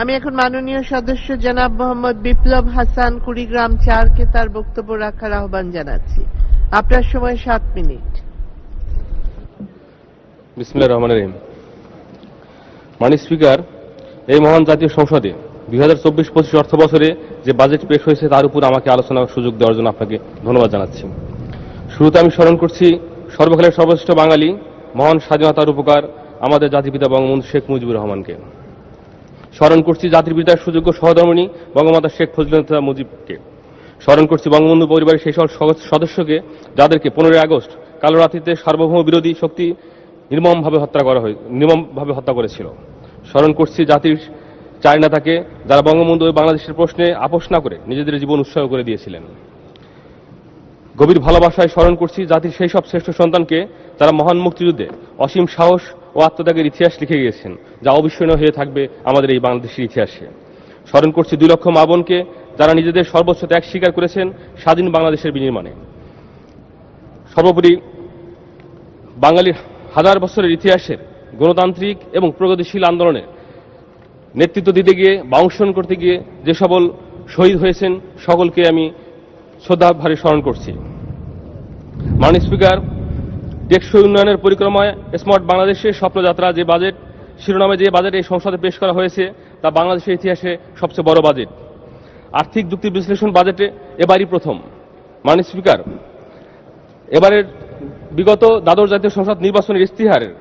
আমি এখন মাননীয় সদস্য জনাব মোহাম্মদ বিপ্লব হাসান কুড়িগ্রাম চারকে তার বক্তব্য রাখার আহ্বান জানাচ্ছি। আপনার সময় সাত মিনিট। মাননীয় স্পিকার, এই মহান জাতীয় সংসদে দুই হাজার চব্বিশ পঁচিশ অর্থ বছরে যে বাজেট পেশ হয়েছে তার উপর আমাকে আলোচনার সুযোগ দেওয়ার জন্য আপনাকে ধন্যবাদ জানাচ্ছি। শুরুতে আমি স্মরণ করছি, সর্বকালের সর্বশ্রেষ্ঠ বাঙালি, মহান স্বাধীনতার উপকার আমাদের জাতিপিতা বঙ্গবন্ধু শেখ মুজিবুর রহমানকে। স্মরণ করছি জাতির পিতার সুযোগ্য সহধর্মিনী বঙ্গমাতা শেখ ফজলুল্লাহ মুজিবকে। স্মরণ করছি বঙ্গবন্ধু পরিবারের সেই সকল সদস্যকে যাদেরকে পনেরোই আগস্ট কালো রাত্রিতে সার্বভৌম বিরোধী শক্তি নির্মমভাবে হত্যা করা হয় নির্মমভাবে হত্যা করেছিল। স্মরণ করছি জাতির চার নেতাকে যারা বঙ্গবন্ধু ও বাংলাদেশের প্রশ্নে আপোষ না করে নিজেদের জীবন উৎসর্গ করে দিয়েছিলেন। গভীর ভালোবাসায় স্মরণ করছি জাতির সেই সব শ্রেষ্ঠ সন্তানকে তারা মহান মুক্তিযুদ্ধে অসীম সাহস ও আত্মত্যাগের ইতিহাস লিখে গিয়েছেন, যা অবিস্মরণীয় হয়ে থাকবে আমাদের এই বাংলাদেশের ইতিহাসে। স্মরণ করছি দুই লক্ষ মা বোনকে যারা নিজেদের সর্বোচ্চ ত্যাগ স্বীকার করেছেন স্বাধীন বাংলাদেশের বিনির্মাণে। সর্বোপরি বাঙালির হাজার বছরের ইতিহাসের গণতান্ত্রিক এবং প্রগতিশীল আন্দোলনে নেতৃত্ব দিতে গিয়ে বা অংশগ্রহণ করতে গিয়ে যে সকল শহীদ হয়েছেন, সকলকে আমি শ্রদ্ধাভারে স্মরণ করছি। মাননীয় স্পিকার টেকসই উন্নয়নের পরিক্রমায় স্মার্ট বাংলাদেশের স্বপ্নযাত্রা যে বাজেট, শিরোনামে যে বাজেট এই সংসদে পেশ করা হয়েছে, তা বাংলাদেশের ইতিহাসে সবচেয়ে বড় বাজেট। আর্থিক যুক্তি বিশ্লেষণ বাজেটে এবারই প্রথম। মাননীয় স্পিকার, এবারের বিগত দ্বাদশ জাতীয় সংসদ নির্বাচনের ইস্তিহারের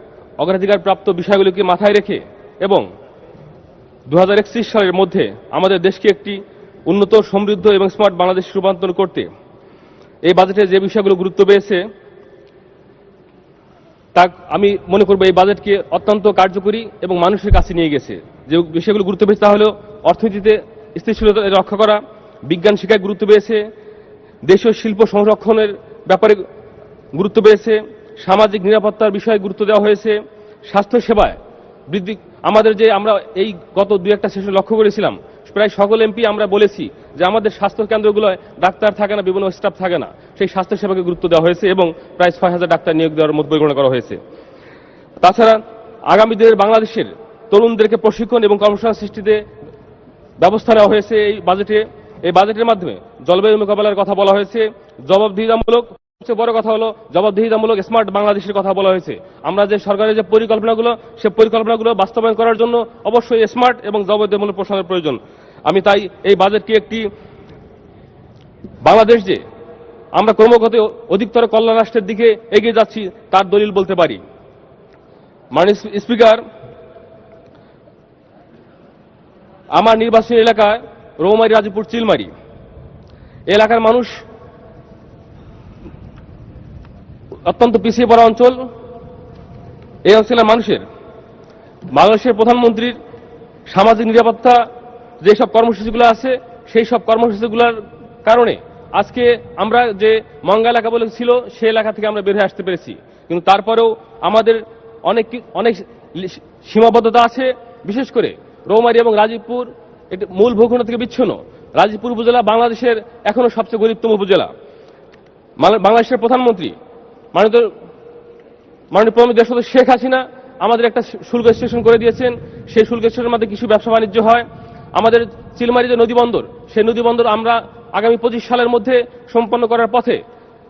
অগ্রাধিকার প্রাপ্ত বিষয়গুলিকে মাথায় রেখে এবং দু হাজার একত্রিশ সালের মধ্যে আমাদের দেশকে একটি উন্নত, সমৃদ্ধ এবং স্মার্ট বাংলাদেশ রূপান্তর করতে, এই বাজেটে যে বিষয়গুলো গুরুত্ব পেয়েছে তা আমি মনে করব এই বাজেটকে অত্যন্ত কার্যকরী এবং মানুষের কাছে নিয়ে গেছে। যে বিষয়গুলো গুরুত্ব পেয়েছে তা হলো অর্থনীতিতে স্থিতিশীলতা রক্ষা করা, বিজ্ঞান শিক্ষায় গুরুত্ব পেয়েছে, দেশীয় শিল্প সংরক্ষণের ব্যাপারে গুরুত্ব পেয়েছে, সামাজিক নিরাপত্তার বিষয়ে গুরুত্ব দেওয়া হয়েছে স্বাস্থ্য সেবায় বৃদ্ধি আমাদের যে আমরা এই গত দু একটা সেশন লক্ষ্য করেছিলাম প্রায় সকল এমপি আমরা বলেছি যে আমাদের স্বাস্থ্য কেন্দ্রগুলোয় ডাক্তার থাকে না, বিভিন্ন স্টাফ থাকে না। সেই স্বাস্থ্য সেবাকে গুরুত্ব দেওয়া হয়েছে এবং প্রায় ছয় হাজার ডাক্তার নিয়োগ দেওয়ার মতো পরিগণনা করা হয়েছে। তাছাড়া আগামী দিনের বাংলাদেশের তরুণদেরকে প্রশিক্ষণ এবং কর্মসংস্থান সৃষ্টিতে ব্যবস্থা নেওয়া হয়েছে। এই বাজেটে এই বাজেটের মাধ্যমে জলবায়ু মোকাবেলার কথা বলা হয়েছে। জবাবদিহিতামূলক সবচেয়ে বড় কথা হলো, জবাবদিহিতামূলক স্মার্ট বাংলাদেশের কথা বলা হয়েছে। আমরা যে সরকারের যে পরিকল্পনাগুলো, সে পরিকল্পনাগুলো বাস্তবায়ন করার জন্য অবশ্যই স্মার্ট এবং জবাবদিহিমূলক প্রশ্নের প্রয়োজন। আমি তাই এই বাজেটকে একটি বাংলাদেশ যে আমরা ক্রমাগত অধিকতর কল্যাণ রাষ্ট্রের দিকে এগিয়ে যাচ্ছি, তার দলিল বলতে পারি। মাননীয় স্পিকার, আমার নির্বাচনী এলাকায় রৌমারি রাজীপুর চিলমারি। এলাকার মানুষ অত্যন্ত পিছিয়ে পড়া অঞ্চল। এই অঞ্চলের মানুষের, বাংলাদেশের প্রধানমন্ত্রীর সামাজিক নিরাপত্তা যেসব কর্মসূচিগুলো আছে, সেই সব কর্মসূচিগুলোর কারণে আজকে আমরা যে মঙ্গা এলাকা বলে ছিল, সে এলাকা থেকে আমরা বের হয়ে আসতে পেরেছি। কিন্তু তারপরেও আমাদের অনেক অনেক সীমাবদ্ধতা আছে, বিশেষ করে রৌমারি এবং রাজীবপুর একটি মূল ভূখণ্ড থেকে বিচ্ছিন্ন। রাজীবপুর উপজেলা বাংলাদেশের এখনও সবচেয়ে গরিবতম উপজেলা। বাংলাদেশের প্রধানমন্ত্রী মাননীয় মাননীয় প্রধানমন্ত্রী দেশপতি শেখ হাসিনা আমাদের একটা শুল্ক স্টেশন করে দিয়েছেন। সেই শুল্ক স্টেশনের মধ্যে কিছু ব্যবসা বাণিজ্য হয়। আমাদের চিলমারি যে নদী বন্দর, সেই নদী বন্দর আমরা আগামী পঁচিশ সালের মধ্যে সম্পন্ন করার পথে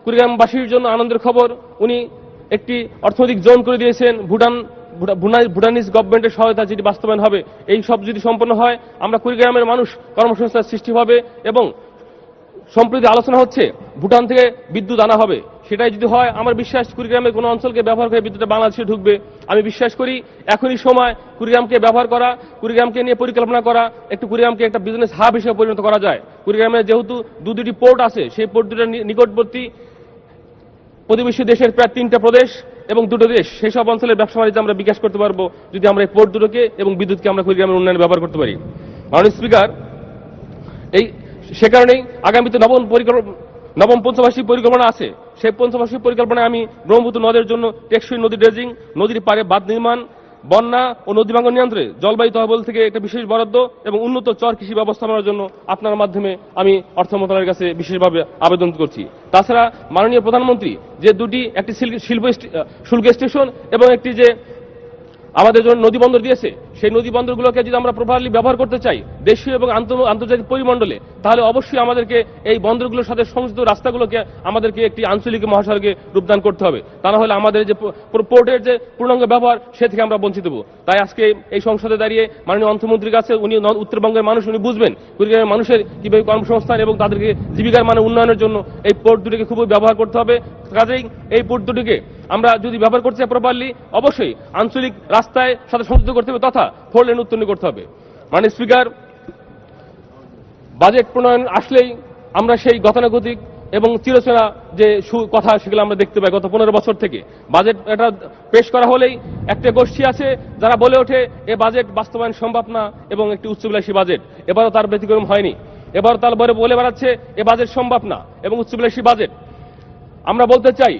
কুড়িগ্রামবাসীর জন্য আনন্দের খবর। উনি একটি অর্থনৈতিক জোন করে দিয়েছেন। ভুটান ভুটা- ভুটানিজ গভর্নমেন্টের সহায়তা যেটি বাস্তবায়ন হবে, এই সব যদি সম্পন্ন হয়, আমরা কুড়িগ্রামের মানুষ কর্মসংস্থান সৃষ্টি হবে এবং সম্প্রতি আলোচনা হচ্ছে, ভুটান থেকে বিদ্যুৎ আনা হবে। সেটাই যদি হয়, আমার বিশ্বাস কুড়িগ্রামের কোনো অঞ্চলকে ব্যবহার করে বিদ্যুৎটা বাংলাদেশে ঢুকবে। আমি বিশ্বাস করি, এখনই সময় কুড়িগ্রামকে ব্যবহার করা, কুড়িগ্রামকে নিয়ে পরিকল্পনা করা, একটু কুড়িগ্রামকে একটা বিজনেস হাব হিসেবে পরিণত করা যায়। কুড়িগ্রামে যেহেতু দু দুটি পোর্ট আছে, সেই পোর্ট দুটার নিকটবর্তী প্রতিবেশী দেশের প্রায় তিনটা প্রদেশ এবং দুটো দেশ। সেই সব অঞ্চলের ব্যবসা বাণিজ্য আমরা বিকাশ করতে পারব যদি আমরা এই পোর্ট দুটোকে এবং বিদ্যুৎকে আমরা কুড়িগ্রামের উন্নয়নে ব্যবহার করতে পারি। মাননীয় স্পিকার এই সে কারণেই আগামীতে নবম পরিকল্পনা নবম পঞ্চবার্ষিক পরিকল্পনা আছে। সেই পঞ্চবার্ষিক পরিকল্পনায় আমি ব্রহ্মপুত্র নদের জন্য টেকসই নদী ড্রেজিং, নদীর পাড়ে বাঁধ নির্মাণ, বন্যা ও নদী ভাঙ্গন নিয়ন্ত্রণে জলবায়ু তহবিল থেকে একটা বিশেষ বরাদ্দ এবং উন্নত চর কৃষি ব্যবস্থাপনার জন্য আপনার মাধ্যমে আমি অর্থ মন্ত্রণালয়ের কাছে বিশেষভাবে আবেদন করছি। তাছাড়া মাননীয় প্রধানমন্ত্রী যে দুটি, একটি শিল্প- শুল্ক স্টেশন এবং একটি যে আমাদের জন্য নদী বন্দর দিয়েছে। সেই নদী বন্দরগুলোকে যদি আমরা প্রপারলি ব্যবহার করতে চাই, দেশীয় এবং আন্তর- আন্তর্জাতিক পরিমণ্ডলে, তাহলে অবশ্যই আমাদেরকে এই বন্দরগুলোর সাথে সংযুক্ত রাস্তাগুলোকে আমাদেরকে একটি আঞ্চলিক মহাসড়কে রূপদান করতে হবে। তা না হলে আমাদের যে পোর্টের যে পূর্ণাঙ্গ ব্যবহার, সে থেকে আমরা বঞ্চিত হব। তাই আজকে এই সংসদে দাঁড়িয়ে মাননীয় অর্থমন্ত্রীর কাছে উনি উত্তরবঙ্গের মানুষ, উনি বুঝবেন কুড়িগ্রামের মানুষের কীভাবে কর্মসংস্থান এবং তাদেরকে জীবিকার মানে উন্নয়নের জন্য এই পোর্ট দুটিকে খুবই ব্যবহার করতে হবে। কাজেই এই পোর্ট দুটিকে আমরা যদি ব্যবহার চাই প্রপারলি অবশ্যই আঞ্চলিক রাস্তায় সাথে সংযুক্ত করতে হবে তথা ফোর লেন উত্তীর্ণ করতে হবে। মানে স্পিকার বাজেট প্রণয়ন আসলেই আমরা সেই গতানুগতিক এবং চিরচেনা যে কথা সেগুলো আমরা দেখতে পাই গত পনেরো বছর থেকে। বাজেট এটা পেশ করা হলেই একটা গোষ্ঠী আছে যারা বলে ওঠে, এ বাজেট বাস্তবায়ন সম্ভব না এবং একটি উচ্চবিলাসী বাজেট এবারও তার ব্যতিক্রম হয়নি। এবার তার বলে বেড়াচ্ছে, এ বাজেট সম্ভব না এবং উচ্চবিলাসী বাজেট আমরা বলতে চাই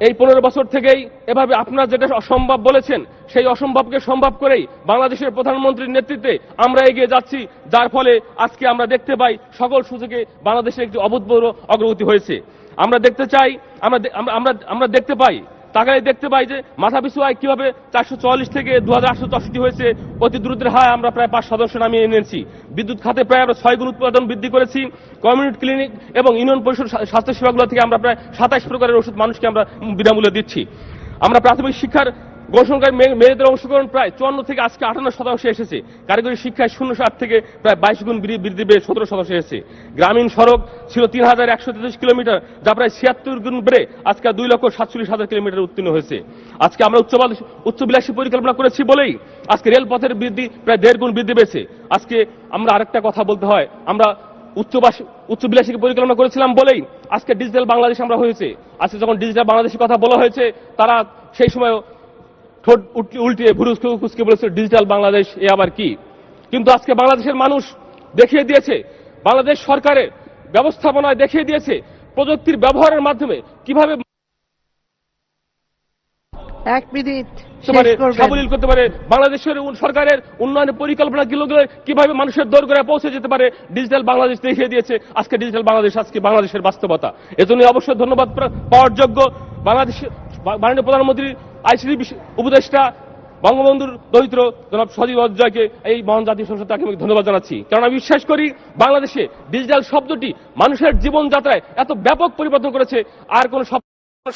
এই পনেরো বছর থেকেই এভাবে আপনারা যেটা অসম্ভব বলেছেন, সেই অসম্ভবকে সম্ভব করেই বাংলাদেশের প্রধানমন্ত্রীর নেতৃত্বে আমরা এগিয়ে যাচ্ছি, যার ফলে আজকে আমরা দেখতে পাই সকল সুযোগে বাংলাদেশের একটি অভূতপূর্ব অগ্রগতি হয়েছে। আমরা দেখতে চাই, আমরা- আমরা আমরা দেখতে পাই তাকাই দেখতে পাই যে মাথা পিছু আয় কীভাবে চারশো চুয়াল্লিশ থেকে দু হাজার আটশো চৌষট্টি হয়েছে অতি দ্রুতের হায় আমরা প্রায় পাঁচ সদস্য নামিয়ে এনেছি। বিদ্যুৎ খাতে প্রায় আমরা ছয় গুণ উৎপাদন বৃদ্ধি করেছি। কমিউনিটি ক্লিনিক এবং ইউনিয়ন পরিষদ স্বাস্থ্য সেবাগুলো থেকে আমরা প্রায় সাতাইশ প্রকারের ওষুধ মানুষকে আমরা বিনামূল্যে দিচ্ছি। আমরা প্রাথমিক শিক্ষার মেয়ে- মেয়েদের অংশগ্রহণ প্রায় চুয়ান্ন থেকে আজকে আটান্ন শতাংশে এসেছে। কারিগরি শিক্ষায় শূন্য সাত থেকে প্রায় বাইশ গুণ বৃদ্ধি পেয়ে সতেরো শতাংশ এসেছে। গ্রামীণ সড়ক ছিল তিন হাজার একশো তেত্রিশ কিলোমিটার, যা প্রায় ছিয়াত্তর গুণ বেড়ে আজকে দুই লক্ষ সাতচল্লিশ হাজার কিলোমিটার উত্তীর্ণ হয়েছে। আজকে আমরা উচ্চ উচ্চবিলাসী পরিকল্পনা করেছি বলেই আজকে রেলপথের বৃদ্ধি প্রায় দেড় গুণ বৃদ্ধি পেয়েছে। আজকে আমরা আরেকটা কথা বলতে হয়। আমরা উচ্চবাসী উচ্চবিলাসী পরিকল্পনা করেছিলাম বলেই আজকে ডিজিটাল বাংলাদেশ আমরা হয়েছে। আজকে যখন ডিজিটাল বাংলাদেশের কথা বলা হয়েছে, তারা সেই সময় ঠোঁট উল্টিয়ে ভুরুস কুচকে বলেছে ডিজিটাল বাংলাদেশ এ আবার কি? কিন্তু আজকে বাংলাদেশের মানুষ দেখিয়ে দিয়েছে বাংলাদেশ সরকারের ব্যবস্থাপনায় দেখিয়ে দিয়েছে প্রযুক্তির ব্যবহারের মাধ্যমে কীভাবে এক মিনিট সাবলীল করতে পারে বাংলাদেশের সরকারের উন্নয়নের পরিকল্পনা গুলো কীভাবে মানুষের দোরগোড়ায় পৌঁছে যেতে পারে ডিজিটাল বাংলাদেশ দেখিয়ে দিয়েছে আজকে ডিজিটাল বাংলাদেশ আজকে বাংলাদেশের বাস্তবতা। এজন্য অবশ্যই ধন্যবাদ পাওয়ার যোগ্য বাংলাদেশ মাননীয় প্রধানমন্ত্রী আইসিডি উপদেষ্টা বঙ্গবন্ধুর দরিদ্র জনাব সজীব অধ্যায়কে এই মহান জাতীয় সংসদ তাকে আমি ধন্যবাদ জানাচ্ছি। কারণ আমি বিশ্বাস করি, বাংলাদেশে ডিজিটাল শব্দটি মানুষের জীবনযাত্রায় এত ব্যাপক পরিবর্তন করেছে, আর কোন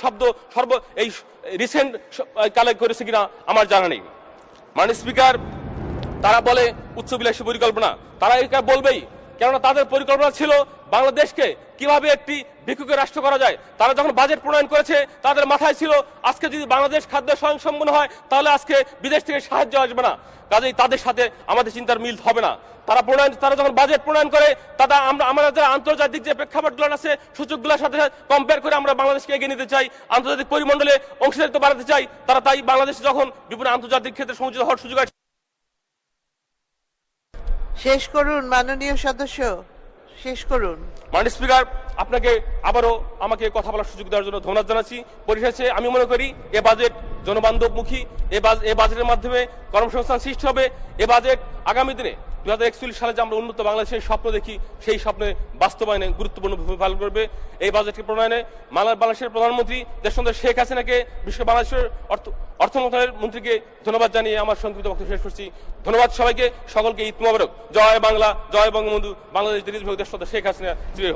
শব্দ সর্ব এই রিসেন্ট কালে করেছে কিনা আমার জানা নেই। মানে স্পিকার তারা বলে উচ্চ বিলাসী পরিকল্পনা। তারা এটা বলবেই কেননা তাদের পরিকল্পনা ছিল বাংলাদেশকে কীভাবে একটি ভিক্ষুকের রাষ্ট্র করা যায়। তারা যখন বাজেট প্রণয়ন করেছে, তাদের মাথায় ছিল, আজকে যদি বাংলাদেশ খাদ্য স্বয়ংসম্পন্ন হয়, তাহলে আজকে বিদেশ থেকে সাহায্য আসবে না। কাজেই তাদের সাথে আমাদের চিন্তার মিল হবে না। তারা প্রণয়ন, তারা যখন বাজেট প্রণয়ন করে, তারা আমরা আমাদের আন্তর্জাতিক যে প্রেক্ষাপটগুলো আছে, সূচকগুলোর সাথে কম্পেয়ার করে আমরা বাংলাদেশকে এগিয়ে নিতে চাই, আন্তর্জাতিক পরিমণ্ডলে অংশীদারিত্ব বাড়াতে চাই, তারা তাই বাংলাদেশে যখন বিভিন্ন আন্তর্জাতিক ক্ষেত্রে সংযোজিত হওয়ার সুযোগ আছে শেষ করুন, মাননীয় সদস্য। শেষ করুন। মাননীয় স্পিকার, আপনাকে আবারও আমাকে কথা বলার সুযোগ দেওয়ার জন্য ধন্যবাদ জানাচ্ছি। পরিশেষে আমি মনে করি, এ বাজেট জনবান্ধবমুখী, এ বাজ- এ বাজেটের মাধ্যমে কর্মসংস্থান সৃষ্টি হবে। এ বাজেট আগামী দিনে দু হাজার একচল্লিশ সালে যে আমরা উন্নত বাংলাদেশের স্বপ্ন দেখি, সেই স্বপ্নে বাস্তবায়নে গুরুত্বপূর্ণ ভূমিকা পালন করবে। এই বাজেটকে প্রণয়নে বাংলা- বাংলাদেশের প্রধানমন্ত্রী দেশন্দ্র শেখ হাসিনাকে, বিশ্ব বাংলাদেশের অর্থ অর্থ মন্ত্রণালয়ের মন্ত্রীকে ধন্যবাদ জানিয়ে আমার সংক্ষিপ্ত বক্তব্য শেষ করছি। ধন্যবাদ সবাইকে, সকলকে ঈদ জয় বাংলা, জয় বঙ্গবন্ধু, বাংলাদেশ, দেশ শেখ হাসিনা চিরে